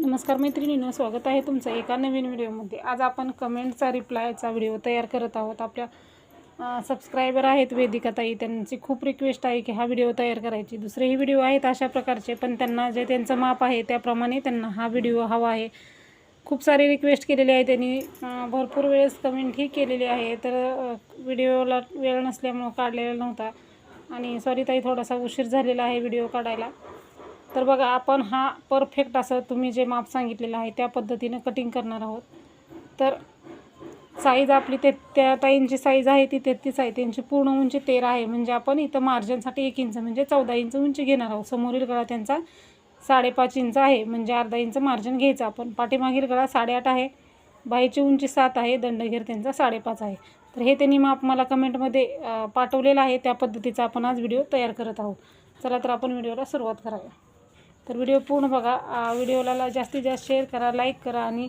नमस्कार मैत्रिणींनो स्वागत आहे तुमचं एका नवीन व्हिडिओमध्ये. आज आपण कमेंटचा रिप्लायचा व्हिडिओ तयार करत आहोत. आपल्या सबस्क्रायबर आहेत वेदिकाताई. त्यांची खूप रिक्वेस्ट आहे की हा व्हिडिओ तयार करायची. दुसरेही व्हिडिओ आहेत अशा प्रकारचे पण त्यांना जे त्यांचं माप आहे त्याप्रमाणे त्यांना हा व्हिडिओ हवा आहे. खूप सारे रिक्वेस्ट केलेले आहे त्यांनी भरपूर वेळेस कमेंटही केलेली आहे. तर व्हिडिओला वेळ नसल्यामुळं काढलेला नव्हता. आणि सॉरी ताई थोडासा उशीर झालेला आहे व्हिडिओ काढायला. तर बघा आपण हा परफेक्ट असं तुम्ही जे माप सांगितलेलं आहे त्या पद्धतीनं कटिंग करणार आहोत. तर साईज आपली ते त्या ताईंची साईज आहे ती तेहतीस आहे. त्यांची पूर्ण उंची तेरा आहे. म्हणजे आपण इथं मार्जिनसाठी एक इंच म्हणजे चौदा इंच उंची घेणार आहोत. समोरील गळा त्यांचा साडेपाच इंच आहे. म्हणजे अर्धा इंच मार्जिन घ्यायचं आपण. पाठीमागील गळा साडेआठ आहे. बाईची उंची सात आहे. दंडघेर त्यांचा साडेपाच आहे. तर हे त्यांनी माप मला कमेंटमध्ये पाठवलेलं आहे. त्या पद्धतीचा आपण आज व्हिडिओ तयार करत आहोत. चला तर आपण व्हिडिओला सुरुवात करावी. तर व्हिडिओ पूर्ण बघा. व्हिडिओला जास्तीत जास्त शेअर करा लाईक करा आणि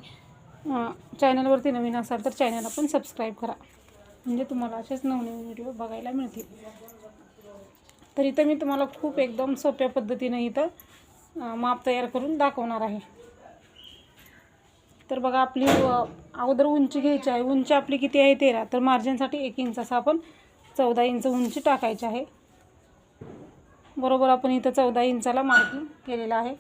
चॅनलवरती नवीन असाल तर चॅनलला पण सबस्क्राईब करा. म्हणजे तुम्हाला असेच नवनवीन व्हिडिओ बघायला मिळतील. तर इथं मी तुम्हाला खूप एकदम सोप्या पद्धतीनं इथं माप तयार करून दाखवणार आहे. तर बघा आपली अगोदर उंची घ्यायची आहे. उंची आपली किती आहे? तेरा. तर मार्जिनसाठी एक इंच असं आपण चौदा इंच उंची टाकायची आहे. बरोबर आपण इथं चौदा इंचाला मार्किंग केलेलं आहे.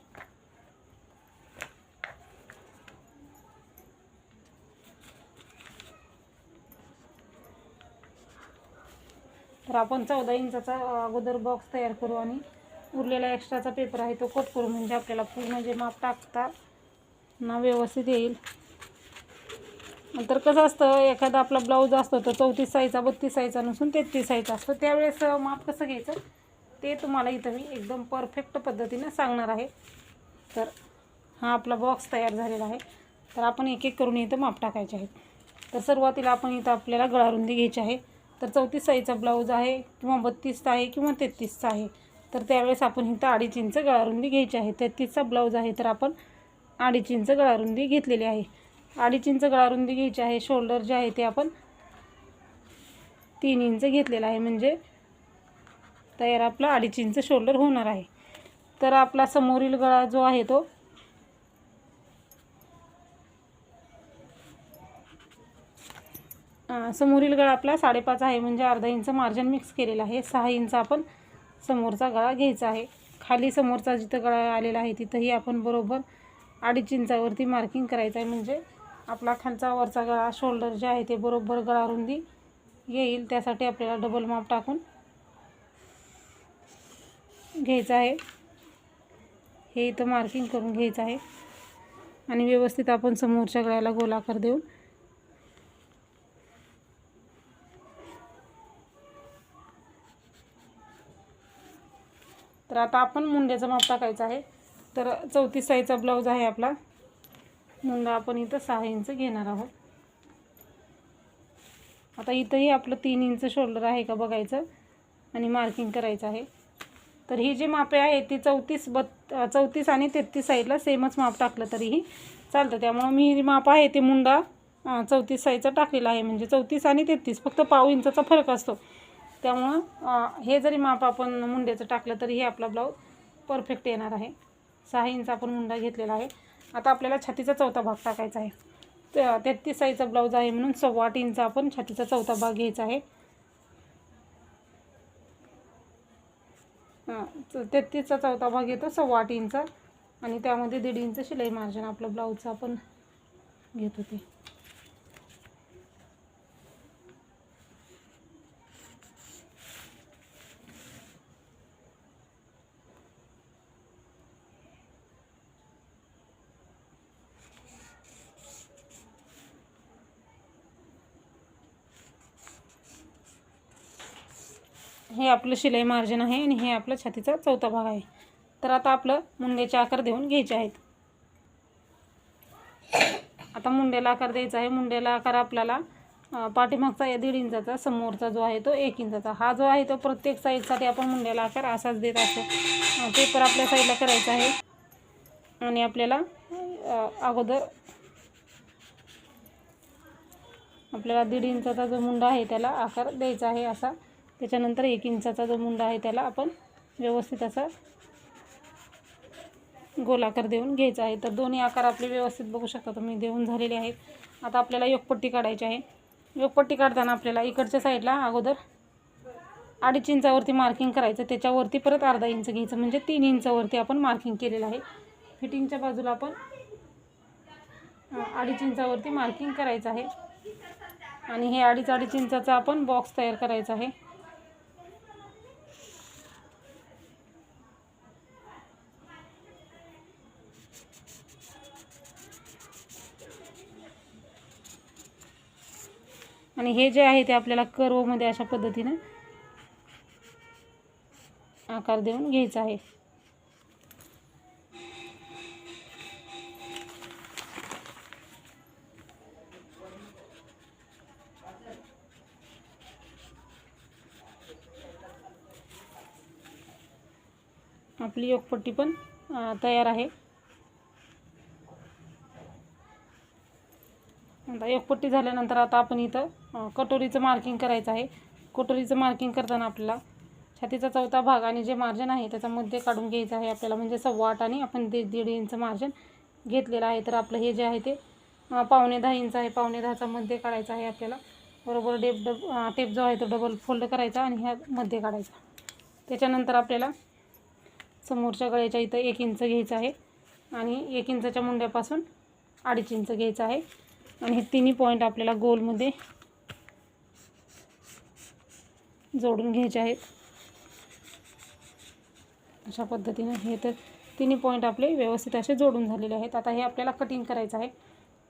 तर आपण चौदा इंचाचा अगोदर बॉक्स तयार करू आणि उरलेला एक्स्ट्राचा पेपर आहे तो कट करू म्हणजे आपल्याला पूर्ण जे माप टाकता ना व्यवस्थित येईल. नंतर कसं असतं एखादा आपला ब्लाऊज असतो तो चौतीस साईजचा बत्तीस साईजचा नसून तेहतीस साईजचा असतो. त्यावेळेस माप कसं घ्यायचं? ते तुम्हाला इथं मी एकदम परफेक्ट पद्धतीने सांगणार आहे. तर हा आपला बॉक्स तयार झालेला आहे. तर आपण एक एक करून इथं माप टाकायचे आहेत. तर सुरुवातीला आपण इथं आपल्याला गळारुंदी घ्यायची आहे. तर चौतीस साईजचा ब्लाऊज आहे किंवा बत्तीसचा आहे किंवा तेहतीसचा आहे. तर त्यावेळेस आपण इथं अडीच इंच गळारुंदी घ्यायची आहे. तेहतीसचा ब्लाऊज आहे तर आपण अडीच इंच गळारुंदी घेतलेली आहे. अडीच इंच गळारुंदी घ्यायची आहे. शोल्डर जे आहे ते आपण तीन इंच घेतलेलं आहे. म्हणजे तयार आपला अडीच इंच शोल्डर होणार आहे. तर आपला समोरील गळा जो आहे तो समोरील गळा आपला साडेपाच आहे. म्हणजे अर्धा इंच मार्जिन मिक्स केलेला आहे. सहा इंच आपण समोरचा गळा घ्यायचा आहे. खाली समोरचा जिथं गळा आलेला आहे तिथंही आपण बरोबर अडीच इंचावरती मार्किंग करायचं आहे. म्हणजे आपला खालचा वरचा गळा शोल्डर जे आहे ते बरोबर गळा रुंदी येईल. त्यासाठी आपल्याला डबल माप टाकून घ्यायचं आहे. हे इथं मार्किंग करून घ्यायचं आहे. आणि व्यवस्थित आपण समोरच्या गळ्याला गोलाकार देऊन तर आता आपण मुंड्याचं माप टाकायचं आहे. तर चौतीस साईजचा ब्लाऊज आहे आपला. मुंडा आपण इथं सहा इंच घेणार आहोत. आता इथंही आपलं तीन इंच शोल्डर आहे का बघायचं. आणि मार्किंग करायचं आहे. तर ही जी मापे आहे ती चौतीस बत् चौतीस आणि तेहतीस साईडला सेमच माप टाकलं तरीही चालतं. त्यामुळं मी ही माप आहे ते मुंडा चौतीस साईजचा टाकलेला आहे. म्हणजे चौतीस आणि तेहतीस फक्त पाव इंचाचा फरक असतो. त्यामुळं हे जरी माप आपण मुंड्याचं टाकलं तरी हे आपला ब्लाऊज परफेक्ट येणार आहे. सहा इंच आपण मुंडा घेतलेला आहे. आता आपल्याला छातीचा चौथा भाग टाकायचा आहे. ते- तेहतीस साईजचा ब्लाऊज आहे म्हणून सव्वा आठ इंच आपण छातीचा चौथा भाग घ्यायचा आहे हां च- तेहतीसचा चौथा भाग येतो सव्वा आठ इंच. आणि त्यामध्ये दीड इंच शिलाई मार्जिन. आपलं ब्लाऊजचं आपण घेत होते. हे आपलं शिलाई मार्जिन आहे आणि हे आपलं छातीचा चौथा भाग आहे. तर आता आपलं मुंड्याचे आकार देऊन घ्यायचे आहेत. आता मुंड्याला आकार द्यायचा आहे. मुंड्याला आकार आपल्याला पाठीमागचा या दीड इंचाचा समोरचा जो आहे तो एक इंचाचा. हा जो आहे तो प्रत्येक साईजसाठी आपण मुंड्याला आकार असाच देत असतो. पेपर आपल्या साईडला करायचा आहे. आणि आपल्याला अगोदर आपल्याला दीड इंचाचा जो मुंडा आहे त्याला आकार द्यायचा आहे असा त्याच्यानंतर एक इंचाचा जो मुंडा आहे त्याला आपण व्यवस्थित असा गोलाकार देऊन घ्यायचा आहे. तर दोन्ही आकार आपले व्यवस्थित बघू शकता तुम्ही देऊन झालेले आहेत. आता आपल्याला योगपट्टी काढायची आहे. योगपट्टी काढताना आपल्याला इकडच्या साईडला अगोदर अडीच इंचावरती मार्किंग करायचं. त्याच्यावरती परत अर्धा इंच घ्यायचं. म्हणजे तीन इंचावरती आपण मार्किंग केलेलं आहे. फिटिंगच्या बाजूला आपण अडीच इंचावरती मार्किंग करायचं आहे. आणि हे अडीच अडीच इंचाचा आपण बॉक्स तयार करायचा आहे. आणि हे जे आहे ते आपल्याला कर्वमध्ये अशा पद्धतीनं आकार देऊन घ्यायचा आहे. आपली योगपट्टी पण तयार आहे. आता पट्टी झाल्यानंतर आता आपण इथं कटोरीचं मार्किंग करायचं आहे. कटोरीचं मार्किंग करताना आपल्याला छातीचा चौथा भाग आणि जे मार्जिन आहे त्याचा मध्ये काढून घ्यायचं आहे. आपल्याला म्हणजे सव्वा आठ आणि आपण दीड दीड इंच मार्जन घेतलेलं आहे. तर आपलं हे जे आहे ते पावणे दहा इंच आहे. पावणे दहाचा मध्ये काढायचा आहे आपल्याला. बरोबर डेप डब टेप जो आहे तो डबल फोल्ड करायचा आणि ह्या मध्ये काढायचा. त्याच्यानंतर आपल्याला समोरच्या गळ्याच्या इथं एक इंच घ्यायचं आहे. आणि एक इंचाच्या मुंड्यापासून अडीच इंच घ्यायचं आहे. आणि हे तिन्ही पॉईंट आपल्याला गोलमध्ये जोडून घ्यायचे आहेत. अशा पद्धतीने हे तर तिन्ही पॉईंट आपले व्यवस्थित असे जोडून झालेले आहेत. आता हे आपल्याला कटिंग करायचं आहे.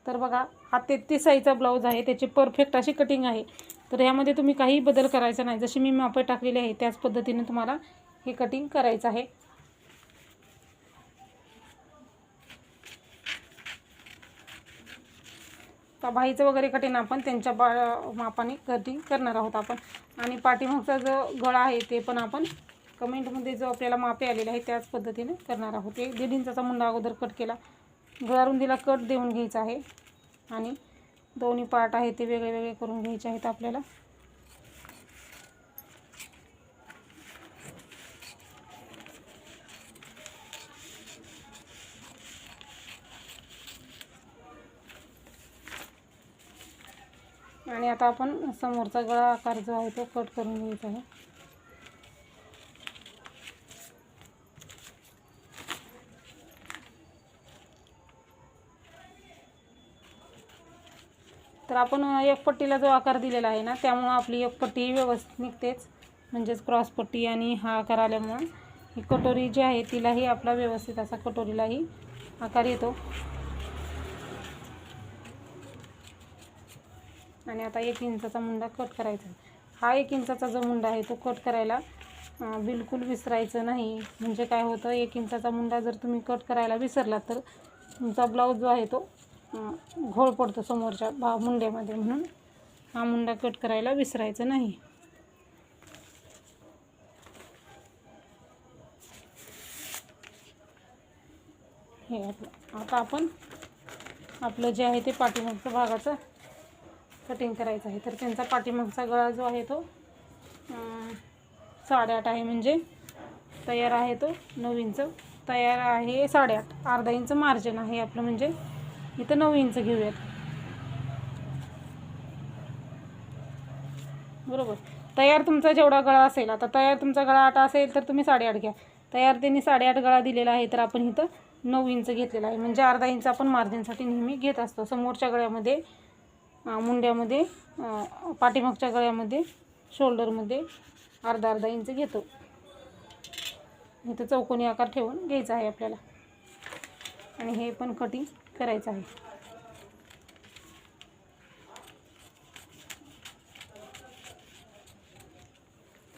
तर बघा हा तेहतीस साईजचा ब्लाऊज आहे. त्याची परफेक्ट अशी कटिंग आहे. तर यामध्ये तुम्ही काही बदल करायचा नाही. जशी मी मापे टाकलेली आहे त्याच पद्धतीने तुम्हाला हे कटिंग करायचं आहे. तर बाईचं वगैरे कटिंग आपण त्यांच्या बा मापाने कटिंग करणार आहोत आपण. आणि पाठीमागचा जो गळा आहे ते पण आपण कमेंटमध्ये जो आपल्याला मापे आलेले आहे त्याच पद्धतीने करणार आहोत. एक दीड इंचाचा मुंडा अगोदर कट केला. गळारुंदीला कट देऊन घ्यायचा आहे. आणि दोन्ही पार्ट आहे ते वेगळे वेगळे करून घ्यायचे आहेत आपल्याला. आणि आता आपण समोरचा गळा आकार जो आहे तो कट करून घ्यायचा आहे. तर आपण एक पट्टीला जो आकार दिलेला आहे ना त्यामुळं आपली एक पट्टी व्यवस्थित निघतेच. म्हणजेच क्रॉस पट्टी आणि हा आकार आल्यामुळं ही कटोरी जी आहे तिलाही आपला व्यवस्थित असा कटोरीलाही आकार येतो. आणि आता एक इंचाचा मुंडा कट करायचा हा एक इंचाचा जो मुंडा आहे तो कट करायला बिलकुल विसरायचं नाही. म्हणजे काय होतं एक इंचाचा मुंडा जर तुम्ही कट करायला विसरला तर तुमचा ब्लाऊज जो आहे तो घोळ पडतो समोरच्या भा मुंड्यामध्ये म्हणून. हा मुंडा कट करायला विसरायचं नाही. हे आपलं आता आपण आपलं जे आहे ते पाठीमागचं भागाचं कटिंग करायचं आहे. तर त्यांचा पाठीमागचा गळा जो आहे तो साडेआठ आहे म्हणजे तयार आहे तो नऊ इंच तयार आहे साडेआठ. अर्धा इंच मार्जिन आहे आपलं म्हणजे. इथं नऊ इंच घेऊयात. बरोबर. तयार तुमचा जेवढा गळा असेल आता तयार तुमचा गळा आठ असेल तर तुम्ही साडेआठ घ्या. तयार त्यांनी साडेआठ गळा दिलेला आहे तर आपण इथं नऊ इंच घेतलेला आहे. म्हणजे अर्धा इंच आपण मार्जिनसाठी नेहमी घेत असतो. समोरच्या गळ्यामध्ये मुंड्यामध्ये पाठीमागच्या गळ्यामध्ये शोल्डरमध्ये अर्धा अर्धा इंच घेतो. इथं चौकोनी आकार ठेवून घ्यायचा आहे आपल्याला. आणि हे पण कटिंग करायचं आहे.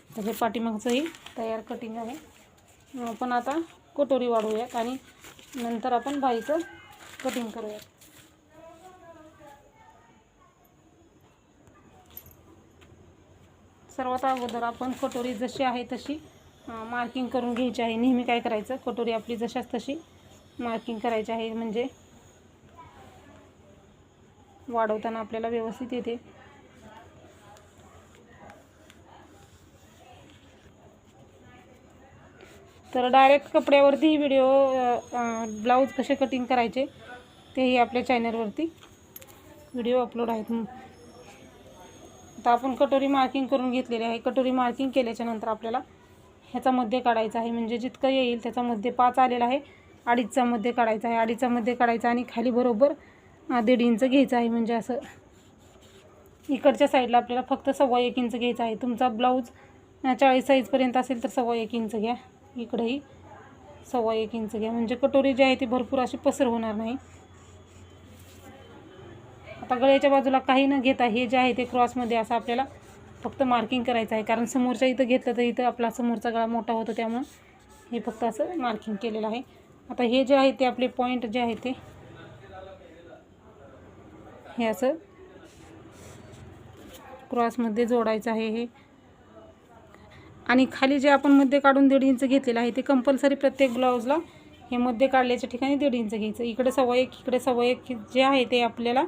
तर हे पाठीमागचंही तयार कटिंग आहे. पण आता कटोरी वाढवूयात आणि नंतर आपण बाईचं कटिंग करूयात. सर्वात अगोदर आपण कटोरी जशी आहे तशी मार्किंग करून घ्यायची आहे. नेहमी काय करायचं? कटोरी आपली जशाच तशी मार्किंग करायची आहे. म्हणजे वाढवताना आपल्याला व्यवस्थित येते. तर डायरेक्ट कपड्यावरतीही व्हिडिओ ब्लाऊज कसे कटिंग करायचे तेही आपल्या चॅनलवरती व्हिडिओ अपलोड आहेत. आता आपण कटोरी मार्किंग करून घेतलेली आहे. कटोरी मार्किंग केल्याच्यानंतर आपल्याला ह्याचा मध्य काढायचा आहे. म्हणजे जितकं येईल त्याचा मध्ये पाच आलेला आहे. अडीचचा मध्य काढायचा आहे. अडीचचा मध्य काढायचा आणि खाली बरोबर दीड इंच घ्यायचं आहे. म्हणजे असं इकडच्या साईडला आपल्याला फक्त सव्वा एक इंच घ्यायचा आहे. तुमचा ब्लाऊज चाळीस साईजपर्यंत असेल तर सव्वा एक इंच घ्या. इकडंही सव्वा एक इंच घ्या. म्हणजे कटोरी जी आहे ती भरपूर अशी पसर होणार नाही. आता गळ्याच्या बाजूला काही न घेता हे जे आहे ते क्रॉसमध्ये असं आपल्याला फक्त मार्किंग करायचं आहे. कारण समोरच्या इथं घेतलं तर इथं आपला समोरचा गळा मोठा होतो त्यामुळं हे फक्त असं मार्किंग केलेलं आहे. आता हे जे आहे ते आपले पॉईंट जे आहे ते हे असं क्रॉसमध्ये जोडायचं आहे हे. आणि खाली जे आपण मध्ये काढून दीड इंच घेतलेलं आहे ते कंपल्सरी प्रत्येक ब्लाऊजला हे मध्ये काढल्याच्या ठिकाणी दीड इंच घ्यायचं. इकडे सव्वा एक इकडे सव्वा एक जे आहे ते आपल्याला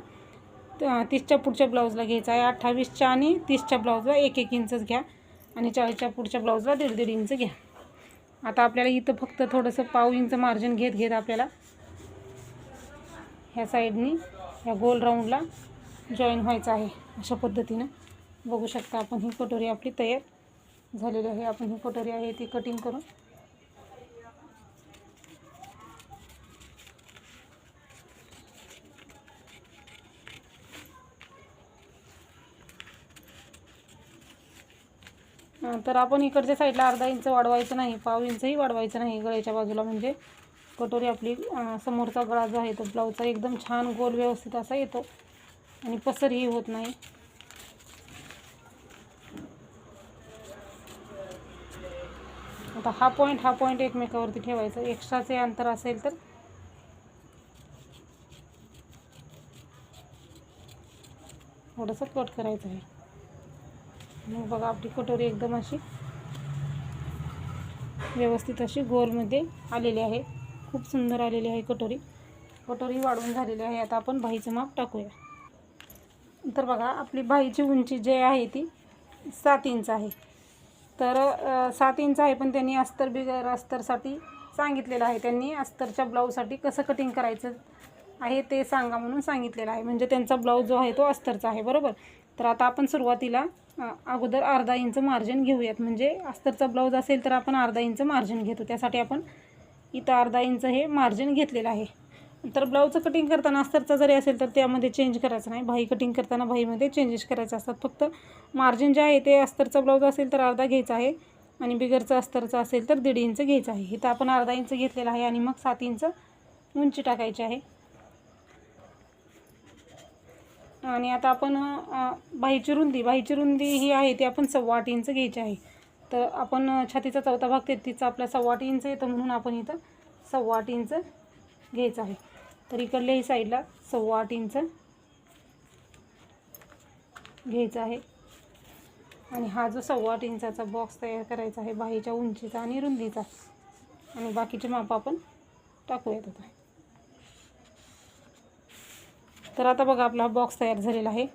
तीसच्या पुढच्या ब्लाऊजला घ्यायचं आहे अठ्ठावीसच्या आणि तीसच्या ब्लाऊजला एक एक इंचच घ्या. आणि चाळीसच्या पुढच्या ब्लाऊजला दीड दीड इंच घ्या. आता आपल्याला इथं फक्त थोडंसं पाव इंच मार्जिन घेत घेत आपल्याला ह्या साईडनी ह्या गोल राऊंडला जॉईन व्हायचं आहे अशा पद्धतीनं. बघू शकता आपण ही कटोरी आपली तयार झालेली आहे. आपण ही कटोरी आहे ती कटिंग करून तर आपण इकडच्या साईडला अर्धा इंच वाढवायचं नाही पाव इंचही वाढवायचं नाही गळ्याच्या बाजूला म्हणजे. कटोरी आपली समोरचा गळा जो आहे तो ब्लाऊजचा एकदम छान गोल व्यवस्थित असा येतो. आणि पसरही होत नाही. आता हा पॉईंट हा पॉईंट एकमेकावरती ठेवायचा. एक्स्ट्राचे अंतर असेल तर. थोडंसं कट करायचं आहे. मग बघा आपली कटोरी एकदम अशी व्यवस्थित अशी गोलमध्ये आलेली आहे. खूप सुंदर आलेली आहे कटोरी. कटोरी वाढवून झालेली आहे. आता आपण भाईचं माप टाकूया. तर बघा आपली भाईची उंची जी आहे ती सात इंच आहे. तर सात इंच आहे पण त्यांनी अस्तर बिगर अस्तरसाठी सांगितलेलं आहे. त्यांनी अस्तरच्या ब्लाऊजसाठी कसं कटिंग करायचं आहे ते सांगा म्हणून सांगितलेलं आहे. म्हणजे त्यांचा ब्लाऊज जो आहे तो अस्तरचा आहे. बरोबर? तर आता आपण सुरुवातीला अगोदर अर्धा इंच मार्जिन घेऊयात. म्हणजे अस्तरचा ब्लाऊज असेल तर आपण अर्धा इंच मार्जिन घेतो. त्यासाठी आपण इथं अर्धा इंच हे मार्जिन घेतलेलं आहे. तर ब्लाऊजचं कटिंग करताना अस्तरचा जरी असेल तर त्यामध्ये चेंज करायचं नाही. भाई कटिंग करताना भाईमध्ये चेंजेस करायचे असतात. फक्त मार्जिन जे आहे ते अस्तरचा ब्लाऊज असेल तर अर्धा घ्यायचा आहे आणि बिगरचा अस्तरचा असेल तर दीड इंच घ्यायचं आहे. इथं आपण अर्धा इंच घेतलेला आहे आणि मग सात इंच उंची टाकायची आहे. आणि आता आपण बाहीची रुंदी बाहीची रुंदी ही आहे ती आपण सव्वा आठ इंच घ्यायची आहे. तर आपण छातीचा चौथा भाग तेहतीसचा आपला सव्वा आठ इंच येतं म्हणून आपण इथं सव्वा आठ इंच घ्यायचं आहे. तर इकडल्याही साईडला सव्वा आठ इंच घ्यायचं आहे. आणि हा जो सव्वा आठ इंचाचा बॉक्स तयार करायचा आहे बाहीच्या उंचीचा आणि रुंदीचा. आणि बाकीचे माप आपण टाकूयात आता. तर आता बघा आपला बॉक्स तयार झालेला आहे.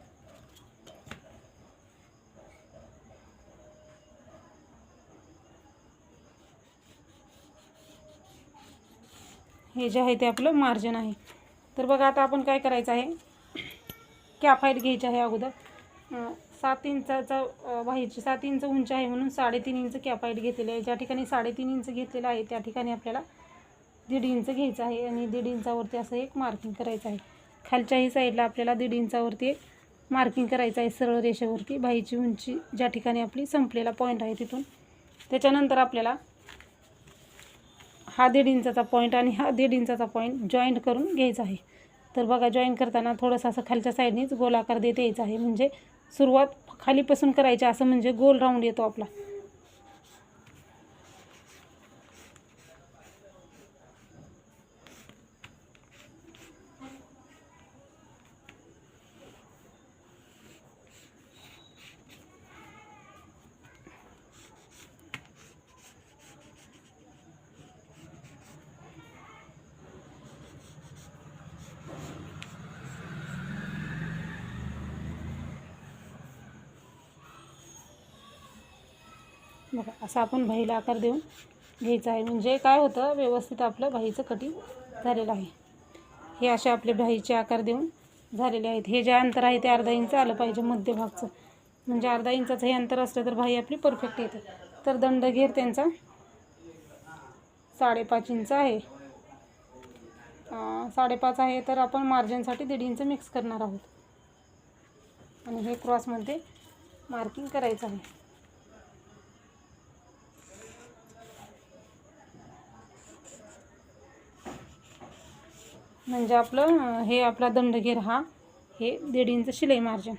हे जे आहे ते आपलं मार्जिन आहे. तर बघा आता आपण काय करायचं आहे? कॅप हाईट घ्यायची आहे अगोदर. सात इंचाचा व्हायची सात इंच उंच आहे म्हणून साडेतीन इंच कॅप हाईट घेतलेली आहे. ज्या ठिकाणी साडेतीन इंच घेतलेलं आहे त्या ठिकाणी आपल्याला दीड इंच घ्यायचं आहे आणि दीड इंचावरती असं एक मार्किंग करायचं आहे. खालच्याही साईडला आपल्याला दीड इंचावरती मार्किंग करायचं आहे सरळ रेषेवरती. बाईची उंची ज्या ठिकाणी आपली संपलेला पॉईंट आहे तिथून. त्याच्यानंतर आपल्याला हा दीड इंचाचा पॉईंट आणि हा दीड इंचाचा पॉईंट जॉईंट करून घ्यायचा आहे. तर बघा जॉईन करताना थोडंसं असं खालच्या साईडनेच गोलाकार देत यायचा आहे. म्हणजे सुरुवात खालीपासून करायची असं म्हणजे गोल राऊंड येतो आपला. बघा असा आपण बाईला आकार देऊन घ्यायचं आहे. म्हणजे काय होतं व्यवस्थित आपलं भाईचं कटिंग झालेलं आहे. हे असे आपले भाईचे आकार देऊन झालेले आहेत. हे जे अंतर आहे ते अर्धा इंच आलं पाहिजे मध्यभागचं. म्हणजे अर्धा इंचाचं हे अंतर असलं तर भाई आपली परफेक्ट येते. तर दंड घेर त्यांचा साडेपाच इंच आहे. साडेपाच आहे तर आपण मार्जिनसाठी दीड इंच मिक्स करणार आहोत. आणि हे क्रॉसमध्ये मार्किंग करायचं आहे. म्हणजे आपलं हे आपला दंडघेर हा हे दीड इंच शिलाई मार्जिन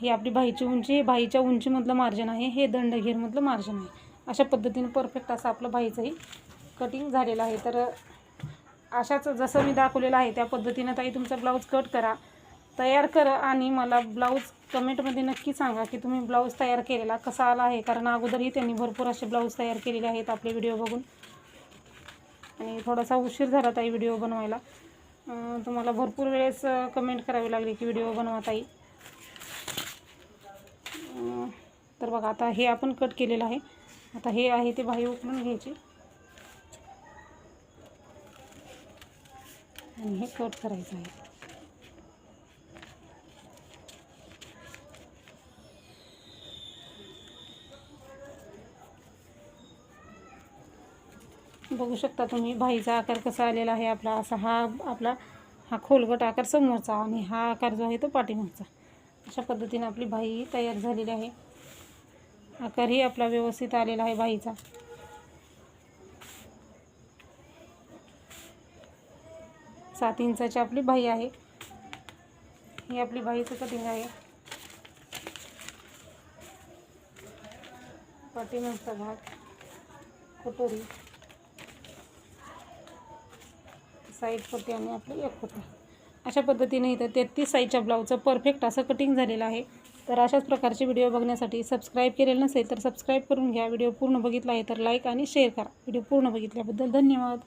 हे आपली बाहीची उंची हे बाहीच्या उंचीमधलं मार्जिन आहे हे दंडघेरमधलं मार्जिन आहे. अशा पद्धतीने परफेक्ट असं आपलं बाहीचंही कटिंग झालेलं आहे. तर अशाच जसं मी दाखवलेलं आहे त्या पद्धतीनं ताई तुमचा ब्लाऊज कट करा तयार करा आणि मला ब्लाऊज कमेंटमध्ये नक्की सांगा की तुम्ही ब्लाऊज तयार केलेला कसा आला आहे? कारण अगोदरही त्यांनी भरपूर असे ब्लाऊज तयार केलेले आहेत आपले व्हिडिओ बघून. आणि थोडासा उशीर झाला ताई व्हिडिओ बनवायला. तुम्हाला भरपूर वेळेस कमेंट करावी लागली की व्हिडिओ बनवा ताई. तर बघा आता हे आपण कट केलेलं आहे. आता हे आहे ते बाही उकळून घ्यायचे. आणि हे कट करायचं आहे. बघू शकता तुम्ही भाईचा आकार कसा आलेला आहे आपला असा हा आपला हा खोलगट आकार समोरचा आणि हा आकार जो आहे तो पाठीमागचा. अशा पद्धतीने आपली भाई तयार झालेली आहे. आकारही आपला व्यवस्थित आलेला आहे भाईचा. सात इंचाची आपली भाई आहे. ही आपली भाईचं कटिंग आहे. पाठीमागचा भाग कटोरी साईड पट्टी आणि आपली एक होते. अशा पद्धतीने इथं तेहतीस साईजच्या ब्लाऊजचं परफेक्ट असं कटिंग झालेलं आहे. तर अशाच प्रकारचे व्हिडिओ बघण्यासाठी सबस्क्राईब केलेलं नसेल तर सबस्क्राईब करून घ्या. व्हिडिओ पूर्ण बघितला आहे तर लाईक आणि शेअर करा. व्हिडिओ पूर्ण बघितल्याबद्दल धन्यवाद.